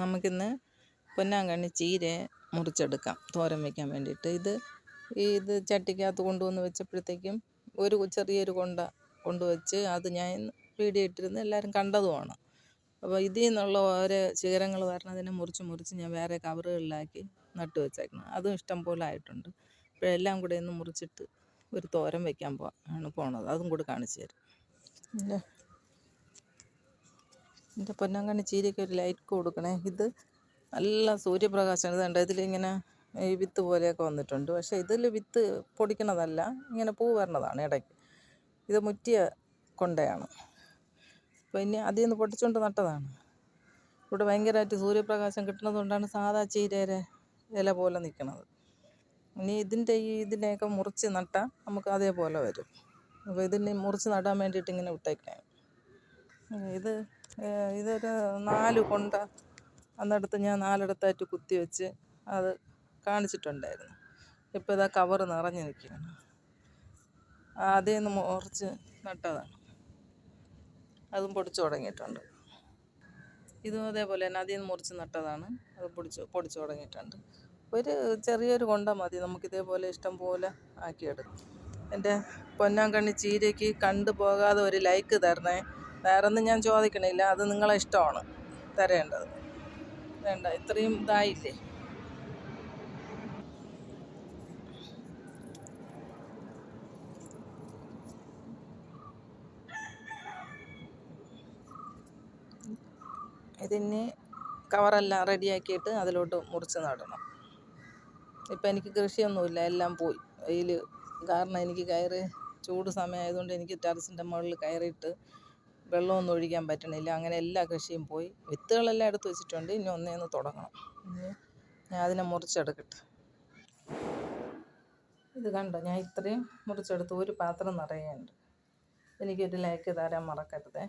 നമുക്കിന്ന് പൊന്നാങ്കണ്ണി ചീര മുറിച്ചെടുക്കാം. തോരൻ വയ്ക്കാൻ വേണ്ടിയിട്ട്. ഇത് ഇത് ചട്ടിക്കകത്ത് കൊണ്ടുവന്ന് വെച്ചപ്പോഴത്തേക്കും ഒരു ചെറിയൊരു കൊണ്ട കൊണ്ടുവച്ച് അത് ഞാൻ വീഡിയോ ഇട്ടിരുന്ന് എല്ലാവരും കണ്ടതുമാണ്. അപ്പോൾ ഇതിൽ നിന്നുള്ള ഓരോ ശിഖരങ്ങൾ വരണതിനെ മുറിച്ച് മുറിച്ച് ഞാൻ വേറെ കവറുകളിലാക്കി നട്ടു വെച്ചേക്കണം അതും ഇഷ്ടം പോലെ ആയിട്ടുണ്ട്. ഇപ്പോഴെല്ലാം കൂടെ ഒന്ന് മുറിച്ചിട്ട് ഒരു തോരൻ വയ്ക്കാൻ പോവാണ് പോണത്. അതും കൂടെ കാണിച്ചു തരാം. എന്റെ പൊന്നാങ്കണ്ണി ചീരയ്ക്ക് ഒരു ലൈറ്റ് കൊടുക്കണേ. ഇത് നല്ല സൂര്യപ്രകാശം ഇത് കണ്ടോ? ഇതിലിങ്ങനെ ഈ വിത്ത് പോലെയൊക്കെ വന്നിട്ടുണ്ട്. പക്ഷേ ഇതിൽ വിത്ത് പൊടിക്കണതല്ല ഇങ്ങനെ പൂ വരണതാണ് ഇടയ്ക്ക്. ഇത് മുറ്റിയ കൊണ്ടയാണ്. അപ്പോൾ ഇനി അതിൽ നിന്ന് പൊട്ടിച്ചുകൊണ്ട് നട്ടതാണ്. ഇവിടെ ഭയങ്കരമായിട്ട് സൂര്യപ്രകാശം കിട്ടുന്നതുകൊണ്ടാണ് സാധാ ചീരയുടെ ഇല പോലെ നിൽക്കുന്നത് ഇനി ഇതിന്റെ ഈ ഇതിനെയൊക്കെ മുറിച്ച് നട്ടാൽ നമുക്ക് അതേപോലെ വരും. അപ്പോൾ ഇതിനെ മുറിച്ച് നടാൻ വേണ്ടിയിട്ട് ഇങ്ങനെ വിട്ടേക്കാം ഇത് ഇതൊരു നാല് കൊണ്ട അന്നിടത്ത് ഞാൻ നാലിടത്തായിട്ട് കുത്തി വെച്ച് അത് കാണിച്ചിട്ടുണ്ടായിരുന്നു. ഇപ്പോൾ ഇതാ കവറ് നിറഞ്ഞു നിൽക്കുകയാണ്. ആദ്യം മുറിച്ച് നട്ടതാണ്. അതും പൊടിച്ചു തുടങ്ങിയിട്ടുണ്ട്. ഇതും അതേപോലെ തന്നെ അതിൽ നിന്ന് മുറിച്ച് നട്ടതാണ്. അത് പൊടിച്ച് പൊടിച്ചു തുടങ്ങിയിട്ടുണ്ട്. ഒരു ചെറിയൊരു കൊണ്ട മതി. നമുക്കിതേപോലെ ഇഷ്ടം പോലെ ആക്കിയെടുക്കാം. എന്റെ പൊന്നാങ്കണ്ണി ചീരയ്ക്ക് കണ്ടു പോകാതെ ഒരു ലൈക്ക് തരണേ. വേറൊന്നും ഞാൻ ചോദിക്കണില്ല. അത് നിങ്ങളെ ഇഷ്ടമാണ്. തരേണ്ടത്. വേണ്ട ഇത്രയും ഇതായില്ലേ? ഇതിന് കവറെല്ലാം റെഡിയാക്കിയിട്ട് അതിലോട്ട് മുറിച്ച് നടണം. ഇപ്പം എനിക്ക് കൃഷിയൊന്നുമില്ല. എല്ലാം പോയി. വെയിൽ കാരണം എനിക്ക് കയറി ചൂട് സമയമായതുകൊണ്ട് എനിക്ക് ടെറസിന്റെ മുകളിൽ കയറിയിട്ട് വെള്ളമൊന്നും ഒഴിക്കാൻ പറ്റണില്ല. അങ്ങനെ എല്ലാ കൃഷിയും പോയി. വിത്തുകളെല്ലാം എടുത്ത് വെച്ചിട്ടുണ്ട്. ഇനി ഒന്നേന്ന് തുടങ്ങണം. ഞാൻ അതിനെ മുറിച്ചെടുക്കട്ടെ. ഇത് കണ്ടോ? ഞാൻ ഇത്രയും മുറിച്ചെടുത്ത് ഒരു പാത്രം നിറയുന്നുണ്ട് എനിക്കൊരു ലൈക്ക് തരാൻ മറക്കരുതേ.